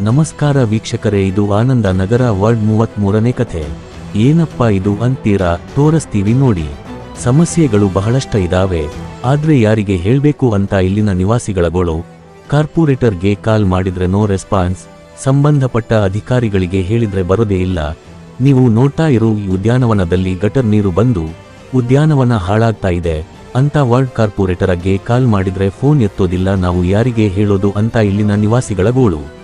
ನಮಸ್ಕಾರ ವೀಕ್ಷಕರೇ, ಇದು ಆನಂದ ನಗರ ವಾರ್ಡ್ ಮೂವತ್ತ್ ಮೂರನೇ ಕಥೆ. ಏನಪ್ಪ ಇದು ಅಂತೀರಾ? ತೋರಿಸ್ತೀವಿ ನೋಡಿ. ಸಮಸ್ಯೆಗಳು ಬಹಳಷ್ಟ ಇದಾವೆ. ಆದ್ರೆ ಯಾರಿಗೆ ಹೇಳ್ಬೇಕು ಅಂತ ಇಲ್ಲಿನ ನಿವಾಸಿಗಳ ಗೋಳು? ಕಾರ್ಪೊರೇಟರ್ಗೆ ಕಾಲ್ ಮಾಡಿದ್ರೆ ನೋ ರೆಸ್ಪಾನ್ಸ್. ಸಂಬಂಧಪಟ್ಟ ಅಧಿಕಾರಿಗಳಿಗೆ ಹೇಳಿದ್ರೆ ಬರೋದೇ ಇಲ್ಲ. ನೀವು ನೋಡ್ತಾ ಇರೋ ಈ ಉದ್ಯಾನವನದಲ್ಲಿ ಗಟರ್ ನೀರು ಬಂದು, ಉದ್ಯಾನವನ ಹಾಳಾಗ್ತಾ ಇದೆ ಅಂತ ವಾರ್ಡ್ ಕಾರ್ಪೊರೇಟರ್ಗೆ ಕಾಲ್ ಮಾಡಿದ್ರೆ ಫೋನ್ ಎತ್ತೋದಿಲ್ಲ, ನಾವು ಯಾರಿಗೆ ಹೇಳೋದು ಅಂತ ಇಲ್ಲಿನ ನಿವಾಸಿಗಳ ಗೋಳು?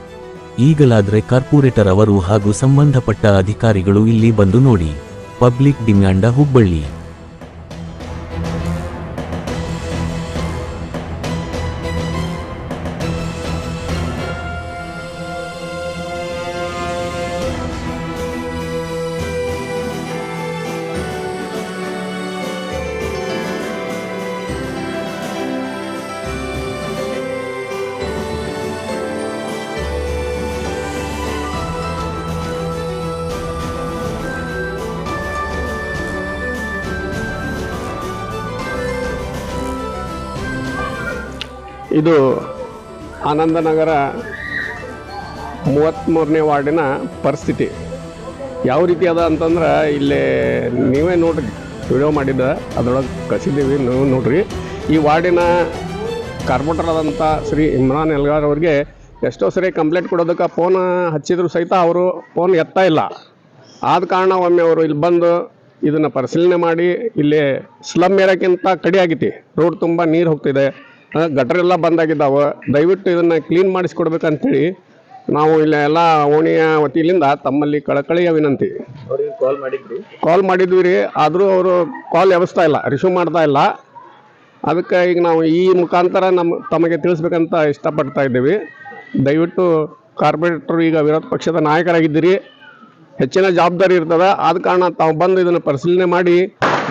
ಈಗಲಾದ್ರೆ ಕಾರ್ಪೊರೇಟರ್ ಅವರು ಹಾಗೂ ಸಂಬಂಧಪಟ್ಟ ಅಧಿಕಾರಿಗಳು ಇಲ್ಲಿ ಬಂದು ನೋಡಿ. Public demand Hubballi. ಇದು ಆನಂದನಗರ ಮೂವತ್ತ್ಮೂರನೇ ವಾರ್ಡಿನ ಪರಿಸ್ಥಿತಿ. ಯಾವ ರೀತಿ ಅದ ಅಂತಂದ್ರೆ ಇಲ್ಲಿ ನೀವೇ ನೋಡಿ ವಿಡಿಯೋ ಮಾಡಿದ್ದ, ಅದರೊಳಗೆ ಕಸಿದ್ದೀವಿ ನೀವು ನೋಡ್ರಿ. ಈ ವಾರ್ಡಿನ ಕಾರ್ಪೊರೇಟರ್ ಆದಂಥ ಶ್ರೀ ಇಮ್ರಾನ್ ಎಲ್ಗಾರ್ ಅವ್ರಿಗೆ ಎಷ್ಟೋ ಸರಿ ಕಂಪ್ಲೇಂಟ್ ಕೊಡೋದಕ್ಕೆ ಫೋನ್ ಹಚ್ಚಿದ್ರು ಸಹಿತ ಅವರು ಫೋನ್ ಎತ್ತಾ ಇಲ್ಲ. ಆದ ಕಾರಣ ಒಮ್ಮೆ ಅವರು ಇಲ್ಲಿ ಬಂದು ಇದನ್ನು ಪರಿಶೀಲನೆ ಮಾಡಿ, ಇಲ್ಲಿ ಸ್ಲಮ್ ಏರಕ್ಕಿಂತ ಕಡಿ ಆಗೈತಿ ರೋಡ್ ತುಂಬ ನೀರು ಹೋಗ್ತಿದೆ. ಗಟರ್ ಎಲ್ಲ ಬಂದಾಗಿದ್ದಾವೆ. ದಯವಿಟ್ಟು ಇದನ್ನು ಕ್ಲೀನ್ ಮಾಡಿಸ್ಕೊಡ್ಬೇಕಂತೇಳಿ ನಾವು ಇಲ್ಲ ಎಲ್ಲ ಓಣಿಯ ವತಿಯಿಂದ ತಮ್ಮಲ್ಲಿ ಕಳಕಳಿಯ ವಿನಂತಿ. ಕಾಲ್ ಮಾಡಿದ್ರಿ? ಕಾಲ್ ಮಾಡಿದ್ವಿ ರೀ ಆದರೂ ಅವರು ಕಾಲ್ ವ್ಯವಸ್ಥೆ ಇಲ್ಲ ರಿಸೀವ್ ಮಾಡ್ತಾ ಇಲ್ಲ. ಅದಕ್ಕೆ ಈಗ ನಾವು ಈ ಮುಖಾಂತರ ನಮ್ಮ ತಮಗೆ ತಿಳಿಸ್ಬೇಕಂತ ಇಷ್ಟಪಡ್ತಾ ಇದ್ದೀವಿ. ದಯವಿಟ್ಟು ಕಾರ್ಪೊರೇಟರ್ ಈಗ ವಿರೋಧ ಪಕ್ಷದ ನಾಯಕರಾಗಿದ್ದೀರಿ. ಹೆಚ್ಚಿನ ಜವಾಬ್ದಾರಿ ಇರ್ತದೆ ಆದ ಕಾರಣ ತಾವು ಬಂದು ಇದನ್ನು ಪರಿಶೀಲನೆ ಮಾಡಿ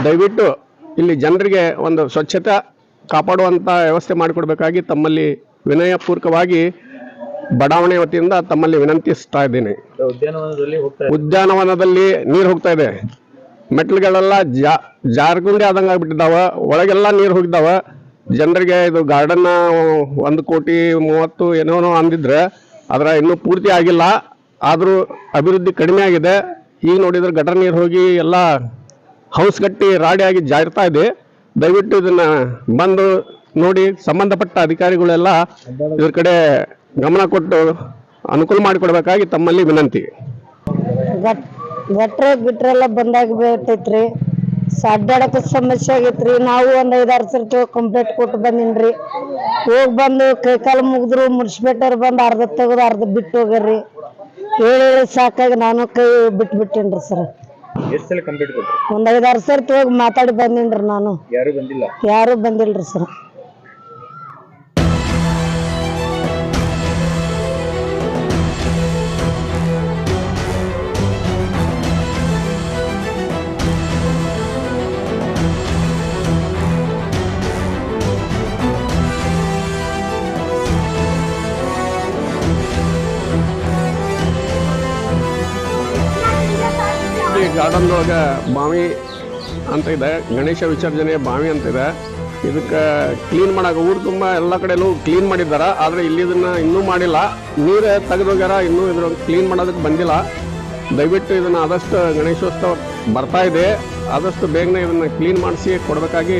ದಯವಿಟ್ಟು ಇಲ್ಲಿ ಜನರಿಗೆ ಒಂದು ಸ್ವಚ್ಛತೆ ಕಾಪಾಡುವಂಥ ವ್ಯವಸ್ಥೆ ಮಾಡಿಕೊಡ್ಬೇಕಾಗಿ ತಮ್ಮಲ್ಲಿ ವಿನಯಪೂರ್ವಕವಾಗಿ ಬಡಾವಣೆ ವತಿಯಿಂದ ತಮ್ಮಲ್ಲಿ ವಿನಂತಿಸ್ತಾ ಇದ್ದೀನಿ. ಉದ್ಯಾನವನದಲ್ಲಿ ನೀರು ಹೋಗ್ತಾ ಇದೆ. ಮೆಟ್ಲುಗಳೆಲ್ಲ ಜಾ ಜಾರ್ಗುಂಡಿ ಆದಂಗೆ ಆಗಿಬಿಟ್ಟಿದ್ದಾವೆ. ಒಳಗೆಲ್ಲ ನೀರು ಹೋಗಿದ್ದಾವೆ. ಜನರಿಗೆ ಇದು ಗಾರ್ಡನ್ ಒಂದು ಕೋಟಿ ಮೂವತ್ತು ಏನೋ ಅಂದಿದ್ರೆ ಅದರ ಇನ್ನೂ ಪೂರ್ತಿ ಆಗಿಲ್ಲ. ಆದರೂ ಅಭಿವೃದ್ಧಿ ಕಡಿಮೆ ಆಗಿದೆ. ಈಗ ನೋಡಿದ್ರೆ ಗಟರ್ ನೀರು ಹೋಗಿ ಎಲ್ಲ ಹೌಸ್ ಕಟ್ಟಿ ರಾಡಿಯಾಗಿ ಜಾರ್ತಾ ಇದೆ. ದಯವಿಟ್ಟು ಇದನ್ನ ಬಂದು ನೋಡಿ, ಸಂಬಂಧಪಟ್ಟ ಅಧಿಕಾರಿಗಳೆಲ್ಲ ಇದ್ರ ಕಡೆ ಗಮನ ಕೊಟ್ಟು ಅನುಕೂಲ ಮಾಡಿಕೊಡ್ಬೇಕಾಗಿ ತಮ್ಮಲ್ಲಿ ವಿನಂತಿ. ಗಟ್, ಗಟ್ರ ಗಿಟ್ರೆಲ್ಲ ಬಂದಾಗ ಬೇಕೈತ್ರಿ ಅಡ್ಡಾಡಕ ಸಮಸ್ಯೆ ಆಗೈತ್ರಿ. ನಾವು ಒಂದ್ ಐದಾರು ಸರ್ತಿ ಕಂಪ್ಲೇಂಟ್ ಕೊಟ್ಟು ಬಂದಿನ್ರಿ. ಹೋಗ್ ಬಂದು ಕೈ ಕಾಲು ಮುಗಿದ್ರು ಮುನ್ಸಿಪೇಟರ್ ಬಂದು ಅರ್ಧ ತೆಗೆದು ಅರ್ಧ ಬಿಟ್ಟು ಹೋಗ್ಯಾರ್ರಿ. ಹೇಳಿ ಸಾಕಾಗಿ ನಾನು ಕೈ ಬಿಟ್ಟು ಬಿಟ್ಟೇನ್ರಿ ಸರ್. ಎಷ್ಟು ಸಲ ಕಂಪ್ಲೀಟ್ ಕೊಟ್ರು? ಒಂದ್ ಐದಾರು ಸರ್ತಿ ಹೋಗಿ ಮಾತಾಡಿ ಬಂದಿನ್ರಿ ನಾನು. ಯಾರು ಬಂದಿಲ್ಲ? ಯಾರು ಬಂದಿಲ್ರಿ ಸರ್. ಗಾರ್ಡನ್ ಒಳಗೆ ಬಾವಿ ಅಂತ ಇದೆ. ಗಣೇಶ ವಿಸರ್ಜನೆ ಬಾವಿ ಅಂತ ಇದೆ. ಇದಕ್ಕೆ ಕ್ಲೀನ್ ಮಾಡೋಕೆ ಊರು ತುಂಬ ಎಲ್ಲ ಕಡೆನೂ ಕ್ಲೀನ್ ಮಾಡಿದ್ದಾರೆ. ಆದರೆ ಇಲ್ಲಿ ಇದನ್ನು ಇನ್ನೂ ಮಾಡಿಲ್ಲ. ನೀರು ತೆಗೆದೋಗ್ಯಾರ, ಇನ್ನೂ ಇದ್ರ ಕ್ಲೀನ್ ಮಾಡೋದಕ್ಕೆ ಬಂದಿಲ್ಲ. ದಯವಿಟ್ಟು ಇದನ್ನು ಆದಷ್ಟು ಗಣೇಶೋತ್ಸವ ಬರ್ತಾ ಇದೆ. ಆದಷ್ಟು ಬೇಗನೆ ಇದನ್ನು ಕ್ಲೀನ್ ಮಾಡಿಸಿ ಕೊಡಬೇಕಾಗಿ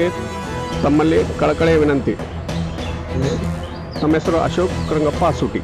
ತಮ್ಮಲ್ಲಿ ಕಳಕಳಿಯ ವಿನಂತಿ. ನಮ್ಮ ಹೆಸರು ಅಶೋಕ್ ಕರಂಗಪ್ಪ ಸೂಟಿ